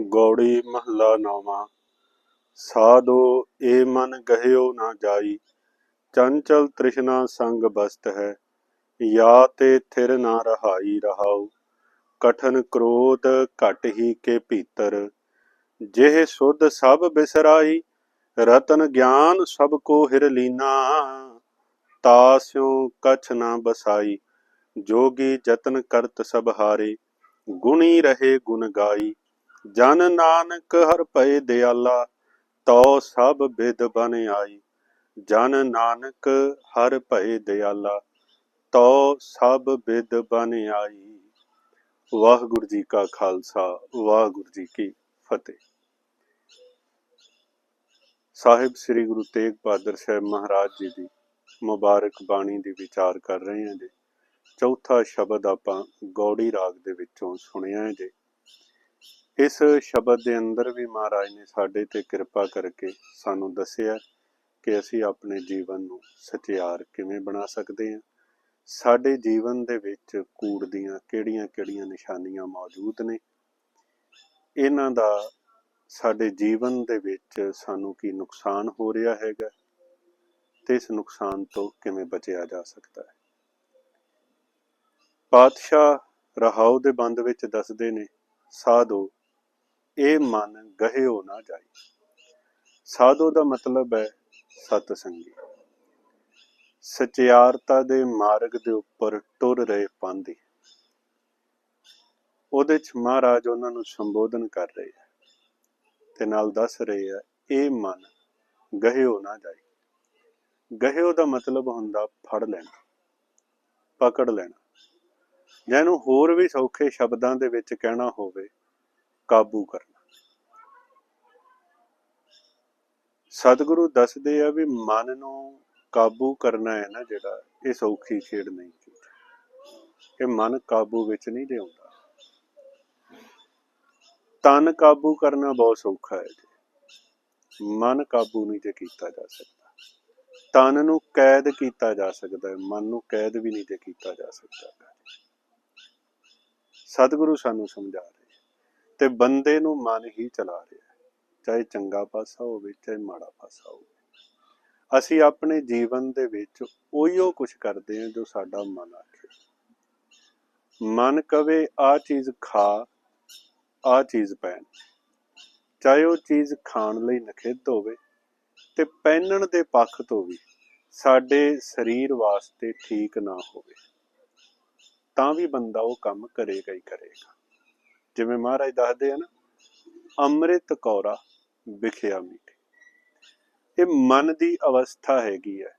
ਗੌੜੀ ਮਹੱਲਾ ਨੌਵਾਂ। ਸਾਧੋ ਏ ਮਨ ਗਹਿਓ ਨਾ ਜਾਈ। ਚੰਚਲ ਤ੍ਰਿਸ਼ਨਾ ਸੰਗ ਬਸਤ ਹੈ। ਯਾ ਤੇ ਥਿਰ ਨਾ ਰਹਾਈ ਰਹਾਉ। ਕਠਨ ਕ੍ਰੋਧ ਘਟ ਹੀ ਕੇ ਭੀਤਰ। ਜਿਹ ਸੁਧ ਸਭ ਬਿਸਰਾਈ, ਰਤਨ ਗਿਆਨ ਸਭ ਕੋ ਹਿਰ ਲੀਨਾ। ਤਾਸਿਉ ਕਛ ਨਾ ਬਸਾਈ, ਜੋਗੀ ਜਤਨ ਕਰਤ ਸਭ ਹਾਰੇ। ਗੁਣੀ ਰਹੇ ਗੁਣ ਗਾਈ। ਜਨ ਨਾਨਕ ਹਰ ਭਏ ਦਿਆਲਾ, ਤਉ ਸਭ ਬਿਦ ਬਨ ਆਈ। ਜਨ ਨਾਨਕ ਹਰ ਭਏ ਦਿਆਲਾ, ਤਉ ਸਭ ਬਿਦ ਬਨ ਆਈ। ਵਾਹਿਗੁਰੂ ਜੀ ਕਾ ਖਾਲਸਾ, ਵਾਹਿਗੁਰੂ ਜੀ ਕੀ ਫਤਿਹ। ਸਾਹਿਬ ਸ੍ਰੀ ਗੁਰੂ ਤੇਗ ਬਹਾਦਰ ਸਾਹਿਬ ਮਹਾਰਾਜ ਜੀ ਦੀ ਮੁਬਾਰਕ ਬਾਣੀ ਦੀ ਵਿਚਾਰ ਕਰ ਰਹੇ ਹਾਂ ਜੀ। ਚੌਥਾ ਸ਼ਬਦ ਆਪਾਂ ਗੌੜੀ ਰਾਗ ਦੇ ਵਿੱਚੋਂ ਸੁਣਿਆ ਹੈ ਜੀ। ਇਸ ਸ਼ਬਦ ਦੇ ਅੰਦਰ ਵੀ ਮਹਾਰਾਜ ਨੇ ਸਾਡੇ ਤੇ ਕਿਰਪਾ ਕਰਕੇ ਸਾਨੂੰ ਦੱਸਿਆ ਕਿ ਅਸੀਂ ਆਪਣੇ ਜੀਵਨ ਨੂੰ ਸਚਿਆਰ ਕਿਵੇਂ ਬਣਾ ਸਕਦੇ ਹਾਂ। ਸਾਡੇ ਜੀਵਨ ਦੇ ਵਿੱਚ ਕੂੜ ਦੀਆਂ ਕਿਹੜੀਆਂ-ਕਿਹੜੀਆਂ ਨਿਸ਼ਾਨੀਆਂ ਮੌਜੂਦ ਨੇ। ਇਹਨਾਂ ਦਾ ਸਾਡੇ ਜੀਵਨ ਦੇ ਵਿੱਚ ਸਾਨੂੰ ਕੀ ਨੁਕਸਾਨ ਹੋ ਰਿਹਾ ਹੈਗਾ ਤੇ ਇਸ ਨੁਕਸਾਨ ਤੋਂ ਕਿਵੇਂ ਬਚਿਆ ਜਾ ਸਕਦਾ ਹੈ। ਪਾਤਸ਼ਾਹ ਰਹਾਉ ਦੇ ਬੰਦ ਵਿੱਚ ਦੱਸਦੇ ਨੇ, ਸਾਧੋ ਇਹ ਮਨ ਗਹਿਓ ਨਾ ਜਾਈ। ਸਾਧੋ ਦਾ ਮਤਲਬ ਹੈ ਸਤ ਸੰਗੀ। ਸਚਿਆਰਤਾ ਦੇ ਮਾਰਗ ਦੇ ਉੱਪਰ ਟੁਰ ਰਹੇ ਪਾਂਦੀ ਉਹਦੇ ਚ ਮਹਾਰਾਜ ਉਹਨਾਂ ਨੂੰ ਸੰਬੋਧਨ ਕਰ ਰਹੇ ਆ ਤੇ ਨਾਲ ਦੱਸ ਰਹੇ ਆ, ਇਹ ਮਨ ਗਹਿਓ ਨਾ ਜਾਈ। ਗਹਿਓ ਦਾ ਮਤਲਬ ਹੁੰਦਾ ਫੜ ਲੈਣਾ, ਪਕੜ ਲੈਣਾ। ਜਿਹਨੂੰ ਹੋਰ ਵੀ ਸੌਖੇ ਸ਼ਬਦਾਂ ਦੇ ਵਿੱਚ ਕਹਿਣਾ ਹੋਵੇ ਕਾਬੂ ਕਰਨਾ। ਸਤਿਗੁਰੂ ਦੱਸਦੇ ਆ ਵੀ ਮਨ ਨੂੰ ਕਾਬੂ ਕਰਨਾ ਹੈ ਨਾ ਜਿਹੜਾ, ਇਹ ਸੌਖੀ ਖੇਡ ਨਹੀਂ ਇਹ ਮਨ ਕਾਬੂ ਵਿੱਚ ਨਹੀਂ ਲਿਆਉਂਦਾ। ਤਨ ਕਾਬੂ ਕਰਨਾ ਬਹੁਤ ਸੌਖਾ ਹੈ ਜੀ। ਮਨ ਕਾਬੂ ਨਹੀਂ ਜੇ ਕੀਤਾ ਜਾ ਸਕਦਾ। ਤਨ ਨੂੰ ਕੈਦ ਕੀਤਾ ਜਾ ਸਕਦਾ ਹੈ, ਮਨ ਨੂੰ ਕੈਦ ਵੀ ਨਹੀਂ ਜੇ ਕੀਤਾ ਜਾ ਸਕਦਾ। ਸਤਿਗੁਰੂ ਸਾਨੂੰ ਸਮਝਾ ਰਹੇ ਤੇ ਬੰਦੇ ਨੂੰ ਮਨ ਹੀ ਚਲਾ ਰਿਹਾ ਹੈ, ਚਾਹੇ ਚੰਗਾ ਪਾਸਾ ਹੋਵੇ, ਚਾਹੇ ਮਾੜਾ ਪਾਸਾ ਹੋਵੇ। ਅਸੀਂ ਆਪਣੇ ਜੀਵਨ ਦੇ ਵਿੱਚ ਉਹੀਓ ਕੁਝ ਕਰਦੇ ਹਾਂ ਜੋ ਸਾਡਾ ਮਨ ਆਖੇ। ਮਨ ਕਵੇ ਆ ਚੀਜ਼ ਖਾ ਆ ਚੀਜ਼ ਪਹਿਨ ਚਾਹੇ ਉਹ ਚੀਜ਼ ਖਾਣ ਲਈ ਨਖਿੱਧ ਹੋਵੇ ਤੇ ਪਹਿਨਣ ਦੇ ਪੱਖ ਤੋਂ ਵੀ ਸਾਡੇ ਸਰੀਰ ਵਾਸਤੇ ਠੀਕ ਨਾ ਹੋਵੇ, ਤਾਂ ਵੀ ਬੰਦਾ ਉਹ ਕੰਮ ਕਰੇਗਾ ਹੀ ਕਰੇਗਾ। ਜਿਵੇਂ ਮਹਾਰਾਜ ਦੱਸਦੇ ਆ ਨਾ, ਅੰਮ੍ਰਿਤ ਕੌਰਾ ਵਿਖਿਆ ਮੀਠੇ। ਇਹ ਮਨ ਦੀ ਅਵਸਥਾ ਹੈਗੀ ਹੈ।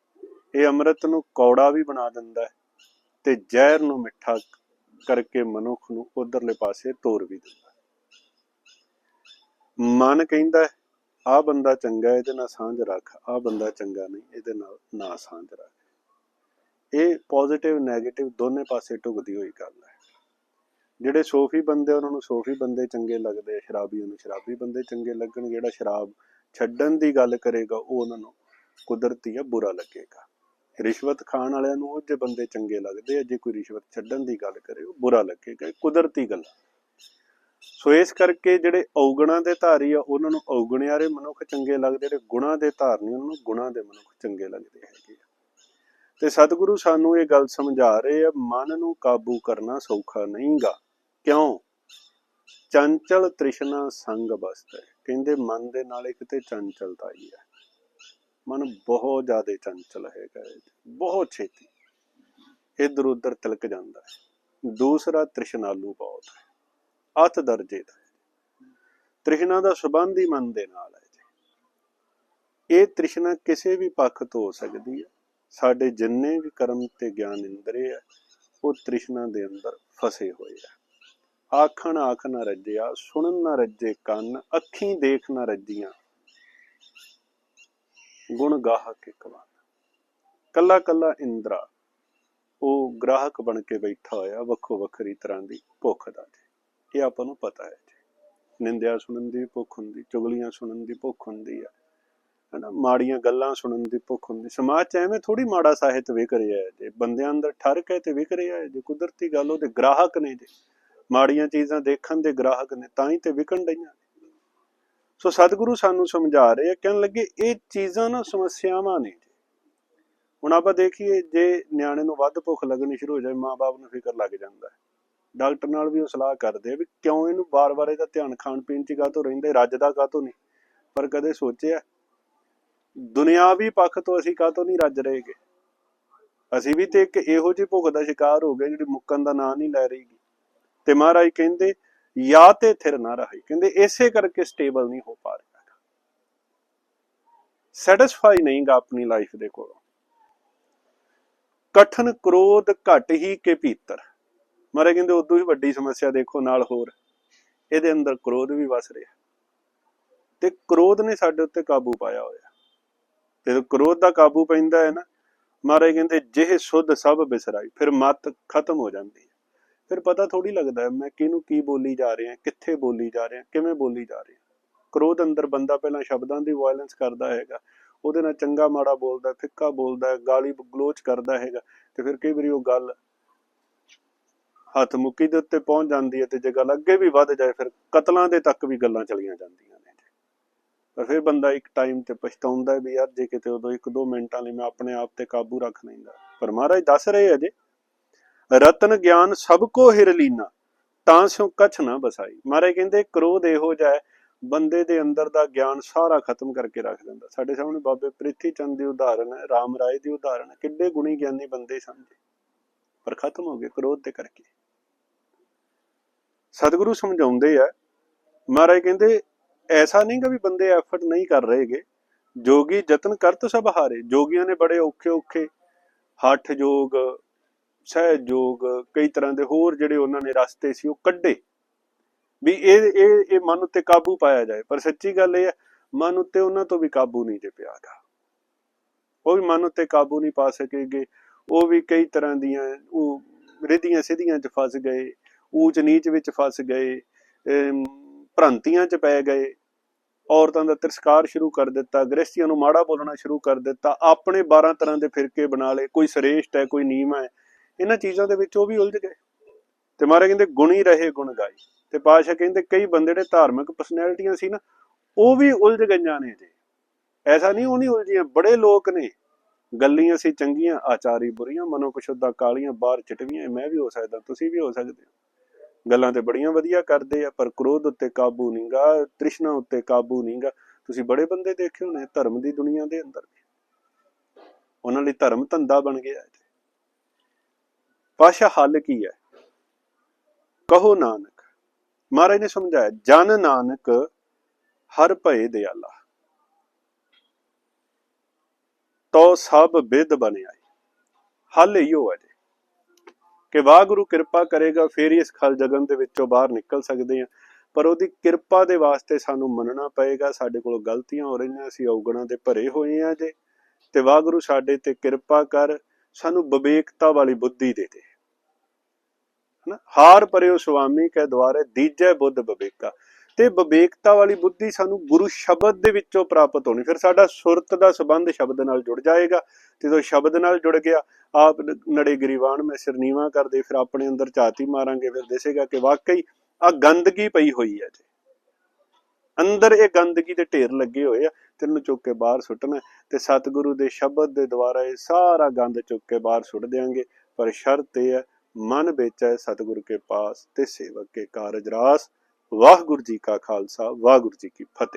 ਇਹ ਅੰਮ੍ਰਿਤ ਨੂੰ ਕੌੜਾ ਵੀ ਬਣਾ ਦਿੰਦਾ ਹੈ ਤੇ ਜ਼ਹਿਰ ਨੂੰ ਮਿੱਠਾ ਕਰਕੇ ਮਨੁੱਖ ਨੂੰ ਉਧਰਲੇ ਪਾਸੇ ਤੋਰ ਵੀ ਦਿੰਦਾ ਮਨ ਕਹਿੰਦਾ ਆ ਬੰਦਾ ਚੰਗਾ ਇਹਦੇ ਨਾਲ ਸਾਂਝ ਰੱਖ। ਆ ਬੰਦਾ ਚੰਗਾ ਨਹੀਂ, ਇਹਦੇ ਨਾਲ ਨਾ ਸਾਂਝ ਰੱਖ। ਇਹ ਪੋਜ਼ਿਟਿਵ 네ਗੇਟਿਵ ਦੋਨੇ ਪਾਸੇ ਢੁਕਦੀ ਹੋਈ ਗੱਲ ਹੈ। ਜਿਹੜੇ ਸੋਫੀ ਬੰਦੇ ਉਹਨਾਂ ਨੂੰ ਸੋਫੀ ਬੰਦੇ ਚੰਗੇ ਲੱਗਦੇ ਸ਼ਰਾਬੀਆਂ ਨੂੰ ਸ਼ਰਾਬੀ ਬੰਦੇ ਚੰਗੇ ਲੱਗਣ, ਜਿਹੜਾ ਸ਼ਰਾਬ ਛੱਡਣ ਦੀ ਗੱਲ ਕਰੇਗਾ, ਉਹ ਉਹਨਾਂ ਨੂੰ ਕੁਦਰਤੀ ਆ, ਬੁਰਾ ਲੱਗੇਗਾ। ਰਿਸ਼ਵਤ ਖਾਣ ਵਾਲਿਆਂ ਨੂੰ ਉਹ ਜੇ ਬੰਦੇ ਚੰਗੇ ਲੱਗਦੇ ਆ, ਜੇ ਕੋਈ ਰਿਸ਼ਵਤ ਛੱਡਣ ਦੀ ਗੱਲ ਕਰੇ, ਉਹ ਬੁਰਾ ਲੱਗੇਗਾ ਕੁਦਰਤੀ ਗੱਲ ਸੋ ਇਸ ਕਰਕੇ ਜਿਹੜੇ ਔਗਣਾਂ ਦੇ ਧਾਰੀ ਆ, ਉਹਨਾਂ ਨੂੰ ਔਗਣਿਆਰੇ ਮਨੁੱਖ ਚੰਗੇ ਲੱਗਦੇ, ਜਿਹੜੇ ਗੁਣਾਂ ਦੇ ਧਾਰਨੀ ਉਹਨਾਂ ਨੂੰ ਗੁਣਾਂ ਦੇ ਮਨੁੱਖ ਚੰਗੇ ਲੱਗਦੇ ਹੈਗੇ ਤੇ ਸਤਿਗੁਰੂ ਸਾਨੂੰ ਇਹ ਗੱਲ ਸਮਝਾ ਰਹੇ ਆ, ਮਨ ਨੂੰ ਕਾਬੂ ਕਰਨਾ ਸੌਖਾ ਨਹੀਂਗਾ। ਕਿਉਂ? ਚੰਚਲ ਤ੍ਰਿਸ਼ਨਾ ਸੰਗ ਬਸਤ ਹੈ। ਕਹਿੰਦੇ, ਮਨ ਦੇ ਨਾਲ ਇੱਕ ਤੇ ਚੰਚਲਤਾ ਹੀ ਹੈ। ਮਨ ਬਹੁਤ ਜ਼ਿਆਦਾ ਚੰਚਲ ਹੈਗਾ ਬਹੁਤ ਛੇਤੀ ਇਧਰ ਉਧਰ ਤਿਲਕ ਜਾਂਦਾ ਹੈ। ਦੂਸਰਾ ਤ੍ਰਿਸ਼ਨਾਲੂ ਬਹੁਤ ਹੈ। ਅਤ ਦਰਜੇ ਦਾ ਤ੍ਰਿਸ਼ਨਾ ਦਾ ਸਬੰਧ ਹੀ ਮਨ ਦੇ ਨਾਲ ਹੈ ਜੀ। ਇਹ ਤ੍ਰਿਸ਼ਨਾ ਕਿਸੇ ਵੀ ਪੱਖ ਤੋਂ ਹੋ ਸਕਦੀ ਹੈ। ਸਾਡੇ ਜਿੰਨੇ ਵੀ ਕਰਮ ਤੇ ਗਿਆਨ ਇੰਦਰੇ ਆ, ਉਹ ਤ੍ਰਿਸ਼ਨਾ ਦੇ ਅੰਦਰ ਫਸੇ ਹੋਏ ਆ। ਆਖਣ ਆਖ ਨਾ ਰੱਜਿਆ, ਸੁਣਨ ਨਾ ਰੱਜੇ ਕੰਨ, ਅੱਖੀਂ ਦੇਖ ਨਾ ਰੱਜੀਆਂ। ਗੁਣ ਗਾਹਕ ਇਕਵਾਨ ਕੱਲਾ ਕੱਲਾ ਇੰਦਰਾ, ਉਹ ਗ੍ਰਾਹਕ ਬਣ ਕੇ ਬੈਠਾ ਹੋਇਆ, ਵੱਖੋ ਵੱਖਰੀ ਤਰ੍ਹਾਂ ਦੀ ਭੁੱਖ ਦਾ ਜੀ। ਇਹ ਆਪਾਂ ਨੂੰ ਪਤਾ ਹੈ ਜੀ। ਨਿੰਦਿਆ ਸੁਣਨ ਦੀ ਭੁੱਖ ਹੁੰਦੀ, ਚੁਗਲੀਆਂ ਸੁਣਨ ਦੀ ਭੁੱਖ ਹੁੰਦੀ ਹੈ। ਹਨਾ, ਮਾੜੀਆਂ ਗੱਲਾਂ ਸੁਣਨ ਦੀ ਭੁੱਖ ਹੁੰਦੀ। ਸਮਾਜ 'ਚ ਐਵੇਂ ਥੋੜੀ ਮਾੜਾ ਸਾਹਿਤ ਵਿਕ ਰਿਹਾ ਹੈ ਜੇ। ਬੰਦਿਆਂ ਅੰਦਰ ਠਰਕ ਹੈ ਤੇ ਵਿਕ ਰਿਹਾ ਹੈ ਜੇ। ਕੁਦਰਤੀ ਗੱਲ ਉਹਦੇ ਗ੍ਰਾਹਕ ਨੇ ਜੇ। ਮਾੜੀਆਂ ਚੀਜ਼ਾਂ ਦੇਖਣ ਦੇ ਗ੍ਰਾਹਕ ਨੇ ਤਾਂ ਹੀ ਤੇ ਵਿਕਣ ਡਈਆਂ ਸੋ ਸਤਿਗੁਰੂ ਸਾਨੂੰ ਸਮਝਾ ਰਹੇ ਆ ਕਹਿਣ ਲੱਗੇ ਇਹ ਚੀਜ਼ਾਂ ਨਾ ਸਮੱਸਿਆਵਾਂ ਨੇ ਹੁਣ ਆਪਾਂ ਦੇਖੀਏ ਜੇ ਨਿਆਣੇ ਨੂੰ ਵੱਧ ਭੁੱਖ ਲੱਗਣੀ ਸ਼ੁਰੂ ਹੋ ਜਾਏ ਮਾਪੇ ਨੂੰ ਫਿਕਰ ਲੱਗ ਜਾਂਦਾ ਹੈ। ਡਾਕਟਰ ਨਾਲ ਵੀ ਉਹ ਸਲਾਹ ਕਰਦੇ ਆ ਵੀ ਕਿਉਂ ਇਹਨੂੰ ਬਾਰ-ਬਾਰ ਇਹਦਾ ਧਿਆਨ ਖਾਣ ਪੀਣ 'ਚ ਕਾਹਤੋਂ ਰਹਿੰਦਾ ਹੈ, ਰੱਜਦਾ ਕਾਹਤੋਂ ਨਹੀਂ। ਪਰ ਕਦੇ ਸੋਚਿਆ ਦੁਨਿਆਵੀ ਪੱਖ ਤੋਂ ਅਸੀਂ ਕਾਹਤੋਂ ਨਹੀਂ ਰੱਜ ਰਹੇਗੇ? ਅਸੀਂ ਵੀ ਤੇ ਇੱਕ ਇਹੋ ਜਿਹੀ ਭੁੱਖ ਦਾ ਸ਼ਿਕਾਰ ਹੋ ਗਏ ਜਿਹੜੀ ਮੁੱਕਣ ਦਾ ਨਾਂ ਨਹੀਂ ਲੈ ਰਹੀ ਤੇ ਮਹਾਰਾਜ ਕਹਿੰਦੇ ਯਾ ਤੇ ਥਿਰ ਨਾ ਰਹੀ। ਕਹਿੰਦੇ, ਇਸੇ ਕਰਕੇ ਸਟੇਬਲ ਨਹੀਂ ਹੋ ਪਾ ਰਿਹਾ ਸੈਟੀਸਫਾਈ ਨਹੀਂਗਾ ਆਪਣੀ ਲਾਈਫ ਦੇ ਕੋਲ। ਕਠਨ ਕ੍ਰੋਧ ਘਟ ਹੀ ਕੇ ਭੀਤਰ। ਮਹਾਰਾਜ ਕਹਿੰਦੇ, ਉਦੋਂ ਹੀ ਵੱਡੀ ਸਮੱਸਿਆ ਦੇਖੋ, ਨਾਲ ਹੋਰ। ਇਹਦੇ ਅੰਦਰ ਕ੍ਰੋਧ ਵੀ ਵਸ ਰਿਹਾ ਤੇ ਕ੍ਰੋਧ ਨੇ ਸਾਡੇ ਉੱਤੇ ਕਾਬੂ ਪਾਇਆ ਹੋਇਆ। ਤੇ ਜਦੋਂ ਕ੍ਰੋਧ ਦਾ ਕਾਬੂ ਪੈਂਦਾ ਹੈ ਨਾ, ਮਹਾਰਾਜ ਕਹਿੰਦੇ, ਜਿਹ ਸੁਧ ਸਭ ਬਿਸਰਾਈ, ਫਿਰ ਮਤ ਖਤਮ ਹੋ ਜਾਂਦੀ ਹੈ। ਫਿਰ ਪਤਾ ਥੋੜੀ ਲੱਗਦਾ ਮੈਂ ਕਿਹਨੂੰ ਕੀ ਬੋਲੀ ਜਾ ਰਿਹਾ ਕਿੱਥੇ ਬੋਲੀ ਜਾ ਰਿਹਾ ਕਿਵੇਂ ਬੋਲੀ ਜਾ ਰਿਹਾ ਕ੍ਰੋਧ ਅੰਦਰ ਬੰਦਾ ਪਹਿਲਾਂ ਸ਼ਬਦਾਂ ਦੀ ਵਾਇਲੈਂਸ ਕਰਦਾ ਹੈਗਾ, ਉਹਦੇ ਨਾਲ ਚੰਗਾ ਮਾੜਾ ਬੋਲਦਾ, ਫਿੱਕਾ ਬੋਲਦਾ, ਗਾਲੀ ਗਲੋਚ ਕਰਦਾ ਹੈਗਾ ਤੇ ਫਿਰ ਕਈ ਵਾਰੀ ਉਹ ਗੱਲ ਹੱਥ ਮੁੱਕੀ ਦੇ ਉੱਤੇ ਪਹੁੰਚ ਜਾਂਦੀ ਹੈ ਤੇ ਜੇ ਗੱਲ ਅੱਗੇ ਵੀ ਵੱਧ ਜਾਏ ਫਿਰ ਕਤਲਾਂ ਦੇ ਤੱਕ ਵੀ ਗੱਲਾਂ ਚਲੀਆਂ ਜਾਂਦੀਆਂ ਨੇ ਪਰ ਫਿਰ ਬੰਦਾ ਇੱਕ ਟਾਈਮ ਤੇ ਪਛਤਾਉਂਦਾ ਵੀ ਯਾਰ ਜੇ ਕਿਤੇ ਉਦੋਂ ਇੱਕ ਦੋ ਮਿੰਟਾਂ ਲਈ ਮੈਂ ਆਪਣੇ ਆਪ ਤੇ ਕਾਬੂ ਰੱਖ ਲੈਂਦਾ। ਪਰ ਮਹਾਰਾਜ ਦੱਸ ਰਹੇ ਅਜੇ ਰਤਨ ਗਿਆਨ ਸਭ ਕੋ ਹਿਰ ਲੀਨਾ, ਤਾਂ ਸਿਉ ਕਛ ਨਾ ਬਸਾਈ। ਮਹਾਰਾਜ ਕਹਿੰਦੇ, ਕ੍ਰੋਧ ਇਹੋ ਜਿਹਾ ਬੰਦੇ ਦੇ ਅੰਦਰ ਦਾ ਗਿਆਨ ਸਾਰਾ ਖਤਮ ਕਰਕੇ ਰੱਖ ਦਿੰਦਾ। ਸਾਡੇ ਸਾਹਮਣੇ ਬਾਬੇ ਪ੍ਰਿਥੀ ਚੰਦ ਦੀ ਉਦਾਹਰਣ ਹੈ, ਰਾਮ ਰਾਏ ਦੀ ਉਦਾਹਰਣ ਹੈ, ਕਿੱਡੇ ਗੁਣੀ ਗਿਆਨੀ ਬੰਦੇ ਸਨ ਪਰ ਖਤਮ ਹੋ ਗਏ ਕ੍ਰੋਧ ਦੇ ਕਰਕੇ। ਸਤਿਗੁਰੂ ਸਮਝਾਉਂਦੇ ਆ, ਮਹਾਰਾਜ ਕਹਿੰਦੇ, ਐਸਾ ਨਹੀਂਗਾ ਵੀ ਬੰਦੇ ਐਫਰਟ ਨਹੀਂ ਕਰ ਰਹੇਗੇ। ਜੋਗੀ ਯਤਨ ਕਰਤ ਸਭ ਹਾਰੇ। ਜੋਗੀਆਂ ਨੇ ਬੜੇ ਔਖੇ ਔਖੇ, ਹੱਠ ਜੋਗ ਸਹਿਯੋਗ ਕਈ ਤਰ੍ਹਾਂ ਦੇ ਹੋਰ ਜਿਹੜੇ ਉਹਨਾਂ ਨੇ ਰਸਤੇ ਸੀ ਉਹ ਕੱਢੇ। ਵੀ ਇਹ ਇਹ ਇਹ ਮਨ ਉੱਤੇ ਕਾਬੂ ਪਾਇਆ ਜਾਏ। ਪਰ ਸੱਚੀ ਗੱਲ ਇਹ ਹੈ ਮਨ ਉੱਤੇ ਉਹਨਾਂ ਤੋਂ ਵੀ ਕਾਬੂ ਨਹੀਂ ਜੇ ਪਿਆਗਾ ਉਹ ਵੀ ਮਨ ਉੱਤੇ ਕਾਬੂ ਨਹੀਂ ਪਾ ਸਕੇਗੇ। ਉਹ ਵੀ ਕਈ ਤਰ੍ਹਾਂ ਦੀਆਂ ਉਹ ਰਿਧੀਆਂ ਸਿਧੀਆਂ 'ਚ ਫਸ ਗਏ ਊਚ ਨੀਚ ਵਿੱਚ ਫਸ ਗਏ ਅਮ, ਭ੍ਰਾਂਤੀਆਂ 'ਚ ਪੈ ਗਏ। ਔਰਤਾਂ ਦਾ ਤਿਰਸਕਾਰ ਸ਼ੁਰੂ ਕਰ ਦਿੱਤਾ ਗ੍ਰਸਤੀਆਂ ਨੂੰ ਮਾੜਾ ਬੋਲਣਾ ਸ਼ੁਰੂ ਕਰ ਦਿੱਤਾ। ਆਪਣੇ 12 ਤਰ੍ਹਾਂ ਦੇ ਫਿਰਕੇ ਬਣਾ ਲਏ। ਕੋਈ ਸ੍ਰੇਸ਼ਟ ਹੈ ਕੋਈ ਨੀਮ ਹੈ। ਇਹਨਾਂ ਚੀਜ਼ਾਂ ਦੇ ਵਿੱਚ ਉਹ ਵੀ ਉਲਝ ਗਏ। ਤੇ ਮਾਰੇ ਕਹਿੰਦੇ, ਗੁਣੀ ਰਹੇ ਗੁਣ ਗਾਈ ਤੇ ਪਾਸ਼ਾ ਕਹਿੰਦੇ, ਕਈ ਬੰਦੇ ਜਿਹੜੇ ਧਾਰਮਿਕ ਪਰਸਨੈਲਿਟੀਆਂ ਸੀ ਨਾ, ਉਹ ਵੀ ਉਲਝ ਗਈਆਂ ਨੇ ਜੀ। ਐਸਾ ਨਹੀਂ, ਉਹ ਨਹੀਂ ਉਲਝੀਆਂ, ਬੜੇ ਲੋਕ ਨੇ। ਗੱਲੀਆਂ ਸੀ ਚੰਗੀਆਂ, ਆਚਾਰੀ ਬੁਰੀਆਂ ਮਨੋ ਕੁਸ਼ੁੱਧਾ ਕਾਲੀਆਂ, ਬਾਹਰ ਚਟਵੀਆਂ, ਮੈਂ ਵੀ ਹੋ ਸਕਦਾ, ਤੁਸੀਂ ਵੀ ਹੋ ਸਕਦੇ ਹੋ। ਗੱਲਾਂ ਤੇ ਬੜੀਆਂ ਵਧੀਆ ਕਰਦੇ ਆ, ਪਰ ਕ੍ਰੋਧ ਉੱਤੇ ਕਾਬੂ ਨਹੀਂਗਾ ਤ੍ਰਿਸ਼ਨਾ ਉੱਤੇ ਕਾਬੂ ਨਹੀਂਗਾ ਤੁਸੀਂ ਬੜੇ ਬੰਦੇ ਦੇਖੇ ਹੋਣੇ ਧਰਮ ਦੀ ਦੁਨੀਆ ਦੇ ਅੰਦਰ ਉਹਨਾਂ ਲਈ ਧਰਮ ਧੰਦਾ ਬਣ ਗਿਆ ਹੈ ਪਾਸ਼ਾ ਹੱਲ ਕੀ ਹੈ? ਕਹੋ ਨਾਨਕ। ਮਹਾਰਾਜ ਨੇ ਸਮਝਾਇਆ, ਜਨ ਨਾਨਕ ਹਰ ਭਏ ਦਿਆਲਾ। ਤੋ ਸਭ ਬਿਦ ਬਣਿਆ ਹੱਲ ਇਹੋ ਹੈ ਜੀ। ਕਿ ਵਾਹਿਗੁਰੂ ਕਿਰਪਾ ਕਰੇਗਾ, ਫੇਰ ਹੀ ਇਸ ਖਲ ਜਗਨ ਦੇ ਵਿੱਚੋਂ ਬਾਹਰ ਨਿਕਲ ਸਕਦੇ ਹਾਂ। ਪਰ ਉਹਦੀ ਕਿਰਪਾ ਦੇ ਵਾਸਤੇ ਸਾਨੂੰ ਮੰਨਣਾ ਪਏਗਾ, ਸਾਡੇ ਕੋਲ ਗਲਤੀਆਂ ਹੋ ਰਹੀਆਂ, ਅਸੀਂ ਔਗਣਾ ਦੇ ਭਰੇ ਹੋਏ ਆ ਜੇ। ਤੇ ਵਾਹਿਗੁਰੂ ਸਾਡੇ ਤੇ ਕਿਰਪਾ ਕਰ ਸਾਨੂੰ ਵਿਵੇਕਤਾ ਵਾਲੀ ਬੁੱਧੀ ਦੇ ਦੇ। ਹਨਾ? ਹਾਰ ਪਰਿਓ ਸੁਆਮੀ ਕੈ ਦੁਆਰੇ, ਦੀਜੈ ਬੁੱਧ ਵਿਵੇਕਾ। ਤੇ ਵਿਵੇਕਤਾ ਵਾਲੀ ਬੁੱਧੀ ਸਾਨੂੰ ਗੁਰੂ ਸ਼ਬਦ ਦੇ ਵਿੱਚੋਂ ਪ੍ਰਾਪਤ ਹੋਣੀ। ਫਿਰ ਸਾਡਾ ਸੁਰਤ ਦਾ ਸੰਬੰਧ ਸ਼ਬਦ ਨਾਲ ਜੁੜ ਜਾਏਗਾ। ਤੇ ਜਦੋਂ ਸ਼ਬਦ ਨਾਲ ਜੁੜ ਗਿਆ, ਆਪ ਨੜੇ ਗਰੀਵਾਨ ਮੈਂ ਸਿਰਨੀਵਾ ਕਰਦੇ ਫਿਰ ਆਪਣੇ ਅੰਦਰ ਝਾਤੀ ਮਾਰਾਂਗੇ, ਫਿਰ ਦਿਸੇਗਾ ਕਿ ਵਾਕਈ ਆ ਗੰਦਗੀ ਪਈ ਹੋਈ ਹੈ ਜੀ। ਅੰਦਰ ਇਹ ਗੰਦਗੀ ਦੇ ਢੇਰ ਲੱਗੇ ਹੋਏ ਆ। ਤੇ ਇਹਨੂੰ ਚੁੱਕ ਕੇ ਬਾਹਰ ਸੁੱਟਣਾ ਤੇ ਸਤਿਗੁਰੂ ਦੇ ਸ਼ਬਦ ਦੇ ਦੁਆਰਾ ਇਹ ਸਾਰਾ ਗੰਦ ਚੁੱਕ ਕੇ ਬਾਹਰ ਸੁੱਟ ਦੇਾਂਗੇ ਪਰ ਸ਼ਰਤ ਇਹ ਹੈ, ਮਨ ਵਿੱਚ ਹੈ ਸਤਿਗੁਰੂ ਕੇ ਪਾਸ ਤੇ ਸੇਵਕ ਕੇ ਕਾਰਜ ਰਾਸ। ਵਾਹਿਗੁਰੂ ਜੀ ਕਾ ਖਾਲਸਾ, ਵਾਹਿਗੁਰੂ ਜੀ ਕੀ ਫਤਿਹ।